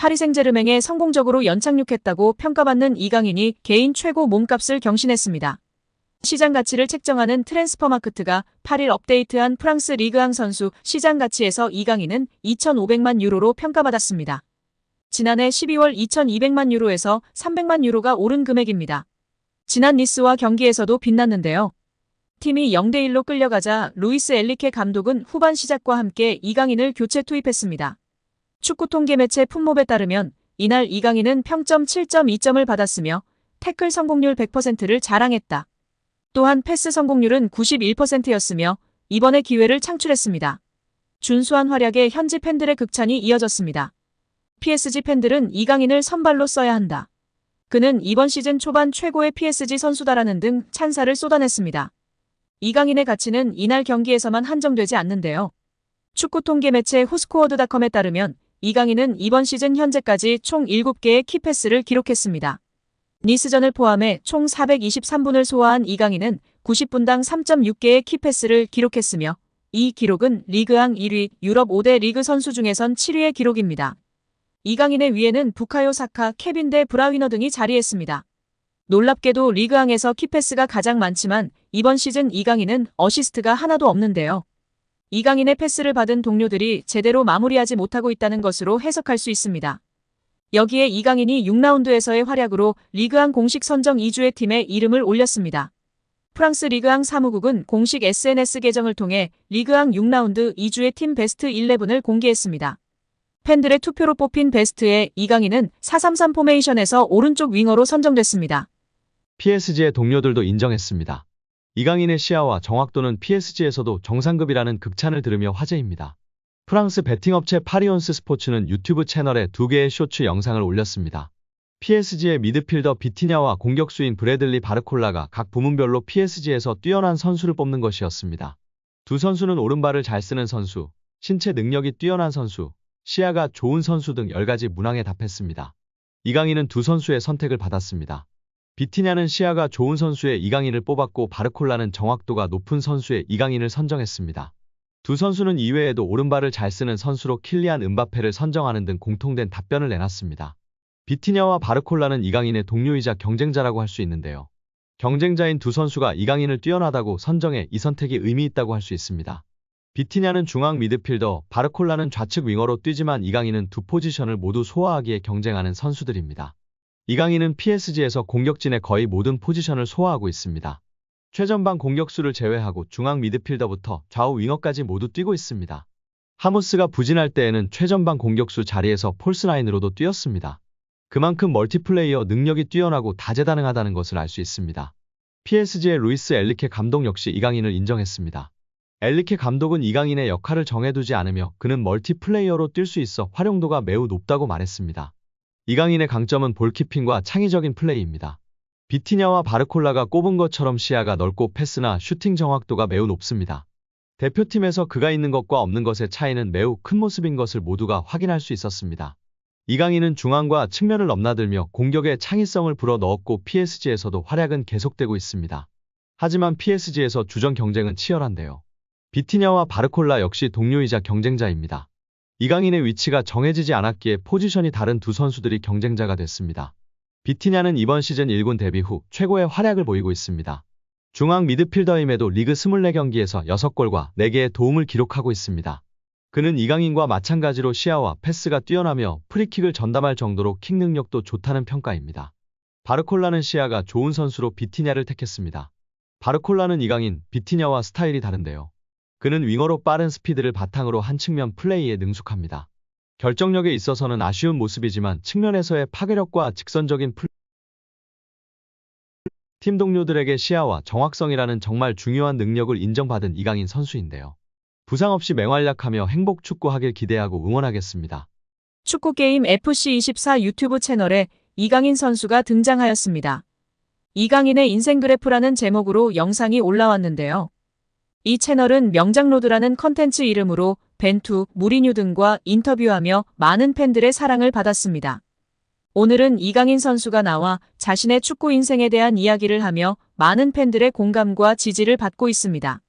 파리 생제르맹에 성공적으로 연착륙했다고 평가받는 이강인이 개인 최고 몸값을 경신했습니다. 시장 가치를 책정하는 트랜스퍼마크트가 8일 업데이트한 프랑스 리그앙 선수 시장 가치에서 이강인은 2,500만 유로로 평가받았습니다. 지난해 12월 2,200만 유로에서 300만 유로가 오른 금액입니다. 지난 니스와 경기에서도 빛났는데요. 팀이 0대1로 끌려가자 루이스 엘리케 감독은 후반 시작과 함께 이강인을 교체 투입했습니다. 축구 통계 매체 품몹에 따르면 이날 이강인은 평점 7.2점을 받았으며 태클 성공률 100%를 자랑했다. 또한 패스 성공률은 91%였으며 이번에 기회를 창출했습니다. 준수한 활약에 현지 팬들의 극찬이 이어졌습니다. PSG 팬들은 이강인을 선발로 써야 한다. 그는 이번 시즌 초반 최고의 PSG 선수다라는 등 찬사를 쏟아냈습니다. 이강인의 가치는 이날 경기에서만 한정되지 않는데요. 축구 통계 매체 후스코어드닷컴에 따르면 이강인은 이번 시즌 현재까지 총 7개의 키패스를 기록했습니다. 니스전을 포함해 총 423분을 소화한 이강인은 90분당 3.6개의 키패스를 기록했으며 이 기록은 리그앙 1위, 유럽 5대 리그 선수 중에선 7위의 기록입니다. 이강인의 위에는 부카요 사카, 케빈 데 브라위너 등이 자리했습니다. 놀랍게도 리그앙에서 키패스가 가장 많지만 이번 시즌 이강인은 어시스트가 하나도 없는데요. 이강인의 패스를 받은 동료들이 제대로 마무리하지 못하고 있다는 것으로 해석할 수 있습니다. 여기에 이강인이 6라운드에서의 활약으로 리그앙 공식 선정 2주의 팀에 이름을 올렸습니다. 프랑스 리그앙 사무국은 공식 SNS 계정을 통해 리그앙 6라운드 2주의 팀 베스트 11을 공개했습니다. 팬들의 투표로 뽑힌 베스트에 이강인은 433 포메이션에서 오른쪽 윙어로 선정됐습니다. PSG의 동료들도 인정했습니다. 이강인의 시야와 정확도는 PSG에서도 정상급이라는 극찬을 들으며 화제입니다. 프랑스 베팅업체 파리온스 스포츠는 유튜브 채널에 두 개의 쇼츠 영상을 올렸습니다. PSG의 미드필더 비티냐와 공격수인 브래들리 바르콜라가 각 부문별로 PSG에서 뛰어난 선수를 뽑는 것이었습니다. 두 선수는 오른발을 잘 쓰는 선수, 신체 능력이 뛰어난 선수, 시야가 좋은 선수 등 10가지 문항에 답했습니다. 이강인은 두 선수의 선택을 받았습니다. 비티냐는 시야가 좋은 선수의 이강인을 뽑았고 바르콜라는 정확도가 높은 선수의 이강인을 선정했습니다. 두 선수는 이외에도 오른발을 잘 쓰는 선수로 킬리안 은바페를 선정하는 등 공통된 답변을 내놨습니다. 비티냐와 바르콜라는 이강인의 동료이자 경쟁자라고 할 수 있는데요. 경쟁자인 두 선수가 이강인을 뛰어나다고 선정해 이 선택이 의미 있다고 할 수 있습니다. 비티냐는 중앙 미드필더, 바르콜라는 좌측 윙어로 뛰지만 이강인은 두 포지션을 모두 소화하기에 경쟁하는 선수들입니다. 이강인은 PSG에서 공격진의 거의 모든 포지션을 소화하고 있습니다. 최전방 공격수를 제외하고 중앙 미드필더부터 좌우 윙어까지 모두 뛰고 있습니다. 하무스가 부진할 때에는 최전방 공격수 자리에서 폴스라인으로도 뛰었습니다. 그만큼 멀티플레이어 능력이 뛰어나고 다재다능하다는 것을 알 수 있습니다. PSG의 루이스 엘리케 감독 역시 이강인을 인정했습니다. 엘리케 감독은 이강인의 역할을 정해두지 않으며 그는 멀티플레이어로 뛸 수 있어 활용도가 매우 높다고 말했습니다. 이강인의 강점은 볼키핑과 창의적인 플레이입니다. 비티냐와 바르콜라가 꼽은 것처럼 시야가 넓고 패스나 슈팅 정확도가 매우 높습니다. 대표팀에서 그가 있는 것과 없는 것의 차이는 매우 큰 모습인 것을 모두가 확인할 수 있었습니다. 이강인은 중앙과 측면을 넘나들며 공격의 창의성을 불어 넣었고 PSG에서도 활약은 계속되고 있습니다. 하지만 PSG에서 주전 경쟁은 치열한데요. 비티냐와 바르콜라 역시 동료이자 경쟁자입니다. 이강인의 위치가 정해지지 않았기에 포지션이 다른 두 선수들이 경쟁자가 됐습니다. 비티냐는 이번 시즌 1군 데뷔 후 최고의 활약을 보이고 있습니다. 중앙 미드필더임에도 리그 24경기에서 6골과 4개의 도움을 기록하고 있습니다. 그는 이강인과 마찬가지로 시야와 패스가 뛰어나며 프리킥을 전담할 정도로 킥 능력도 좋다는 평가입니다. 바르콜라는 시야가 좋은 선수로 비티냐를 택했습니다. 바르콜라는 이강인, 비티냐와 스타일이 다른데요. 그는 윙어로 빠른 스피드를 바탕으로 한 측면 플레이에 능숙합니다. 결정력에 있어서는 아쉬운 모습이지만 측면에서의 파괴력과 직선적인 플... 팀 동료들에게 시야와 정확성이라는 정말 중요한 능력을 인정받은 이강인 선수인데요. 부상 없이 맹활약하며 행복 축구하길 기대하고 응원하겠습니다. 축구게임 FC24 유튜브 채널에 이강인 선수가 등장하였습니다. 이강인의 인생 그래프라는 제목으로 영상이 올라왔는데요. 이 채널은 명장로드라는 컨텐츠 이름으로 벤투, 무리뉴 등과 인터뷰하며 많은 팬들의 사랑을 받았습니다. 오늘은 이강인 선수가 나와 자신의 축구 인생에 대한 이야기를 하며 많은 팬들의 공감과 지지를 받고 있습니다.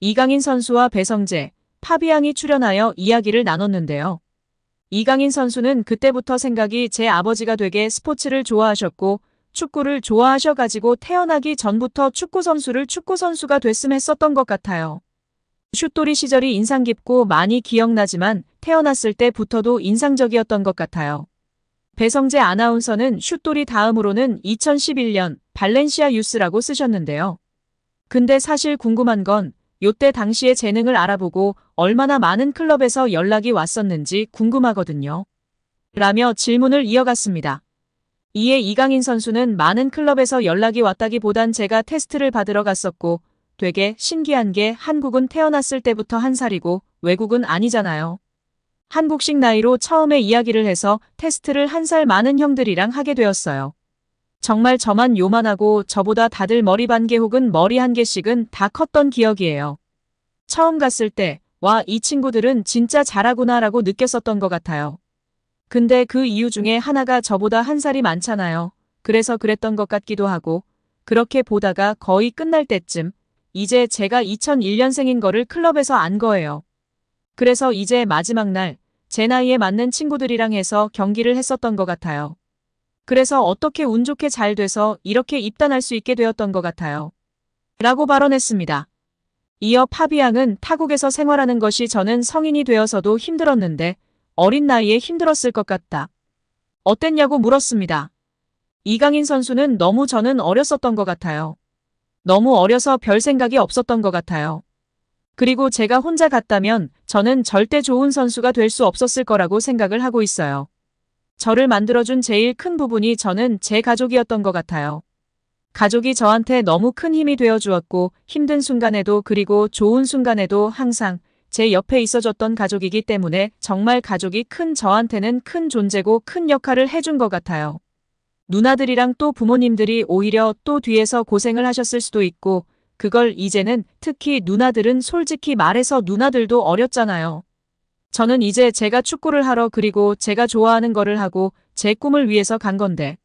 이강인 선수와 배성재, 파비앙이 출연하여 이야기를 나눴는데요. 이강인 선수는 그때부터 생각이 제 아버지가 되게 스포츠를 좋아하셨고 축구를 좋아하셔가지고 태어나기 전부터 축구 선수를 축구 선수가 됐음 했었던 것 같아요. 슛돌이 시절이 인상 깊고 많이 기억나지만 태어났을 때부터도 인상적이었던 것 같아요. 배성재 아나운서는 슛돌이 다음으로는 2011년 발렌시아 유스라고 쓰셨는데요. 근데 사실 궁금한 건 요때 당시의 재능을 알아보고 얼마나 많은 클럽에서 연락이 왔었는지 궁금하거든요. 라며 질문을 이어갔습니다. 이에 이강인 선수는 많은 클럽에서 연락이 왔다기보단 제가 테스트를 받으러 갔었고 되게 신기한 게 한국은 태어났을 때부터 한 살이고 외국은 아니잖아요. 한국식 나이로 처음에 이야기를 해서 테스트를 한 살 많은 형들이랑 하게 되었어요. 정말 저만 요만하고 저보다 다들 머리 반 개 혹은 머리 한 개씩은 다 컸던 기억이에요. 처음 갔을 때, 와, 이 친구들은 진짜 잘하구나 라고 느꼈었던 것 같아요. 근데 그 이유 중에 하나가 저보다 한 살이 많잖아요. 그래서 그랬던 것 같기도 하고, 그렇게 보다가 거의 끝날 때쯤, 이제 제가 2001년생인 거를 클럽에서 안 거예요. 그래서 이제 마지막 날, 제 나이에 맞는 친구들이랑 해서 경기를 했었던 것 같아요. 그래서 어떻게 운 좋게 잘 돼서 이렇게 입단할 수 있게 되었던 것 같아요. 라고 발언했습니다. 이어 파비앙은 타국에서 생활하는 것이 저는 성인이 되어서도 힘들었는데 어린 나이에 힘들었을 것 같다. 어땠냐고 물었습니다. 이강인 선수는 너무 저는 어렸었던 것 같아요. 너무 어려서 별 생각이 없었던 것 같아요. 그리고 제가 혼자 갔다면 저는 절대 좋은 선수가 될 수 없었을 거라고 생각을 하고 있어요. 저를 만들어준 제일 큰 부분이 저는 제 가족이었던 것 같아요. 가족이 저한테 너무 큰 힘이 되어 주었고 힘든 순간에도 그리고 좋은 순간에도 항상 제 옆에 있어줬던 가족이기 때문에 정말 가족이 큰 저한테는 큰 존재고 큰 역할을 해준 것 같아요. 누나들이랑 또 부모님들이 오히려 또 뒤에서 고생을 하셨을 수도 있고 그걸 이제는 특히 누나들은 솔직히 말해서 누나들도 어렸잖아요. 저는 이제 제가 축구를 하러 그리고 제가 좋아하는 거를 하고 제 꿈을 위해서 간 건데.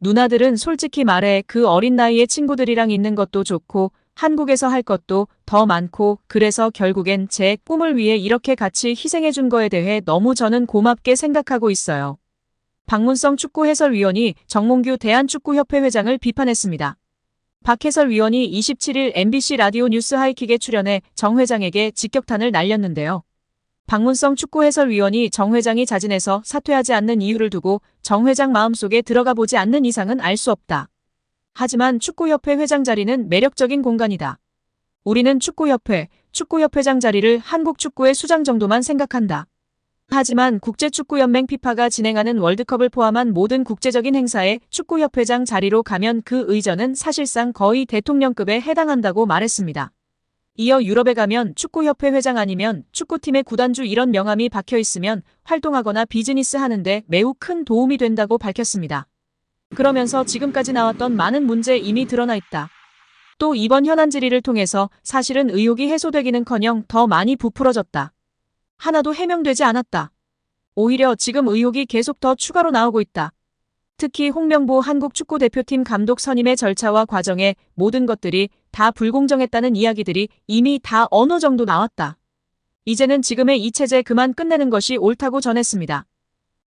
누나들은 솔직히 말해 그 어린 나이에 친구들이랑 있는 것도 좋고 한국에서 할 것도 더 많고 그래서 결국엔 제 꿈을 위해 이렇게 같이 희생해 준 거에 대해 너무 저는 고맙게 생각하고 있어요. 박문성 축구 해설위원이 정몽규 대한축구협회 회장을 비판했습니다. 박 해설위원이 27일 MBC 라디오 뉴스 하이킥에 출연해 정 회장에게 직격탄을 날렸는데요. 박문성 축구 해설위원이 정 회장이 자진해서 사퇴하지 않는 이유를 두고 정 회장 마음속에 들어가 보지 않는 이상은 알 수 없다. 하지만 축구협회 회장 자리는 매력적인 공간이다. 우리는 축구협회, 축구협회장 자리를 한국 축구의 수장 정도만 생각한다. 하지만 국제축구연맹 피파가 진행하는 월드컵을 포함한 모든 국제적인 행사에 축구협회장 자리로 가면 그 의전은 사실상 거의 대통령급에 해당한다고 말했습니다. 이어 유럽에 가면 축구협회 회장 아니면 축구팀의 구단주 이런 명함이 박혀 있으면 활동하거나 비즈니스 하는데 매우 큰 도움이 된다고 밝혔습니다. 그러면서 지금까지 나왔던 많은 문제 이미 드러나 있다. 또 이번 현안 질의를 통해서 사실은 의혹이 해소되기는커녕 더 많이 부풀어졌다. 하나도 해명되지 않았다. 오히려 지금 의혹이 계속 더 추가로 나오고 있다. 특히 홍명보 한국 축구 대표팀 감독 선임의 절차와 과정에 모든 것들이 다 불공정했다는 이야기들이 이미 다 어느 정도 나왔다. 이제는 지금의 이 체제 그만 끝내는 것이 옳다고 전했습니다.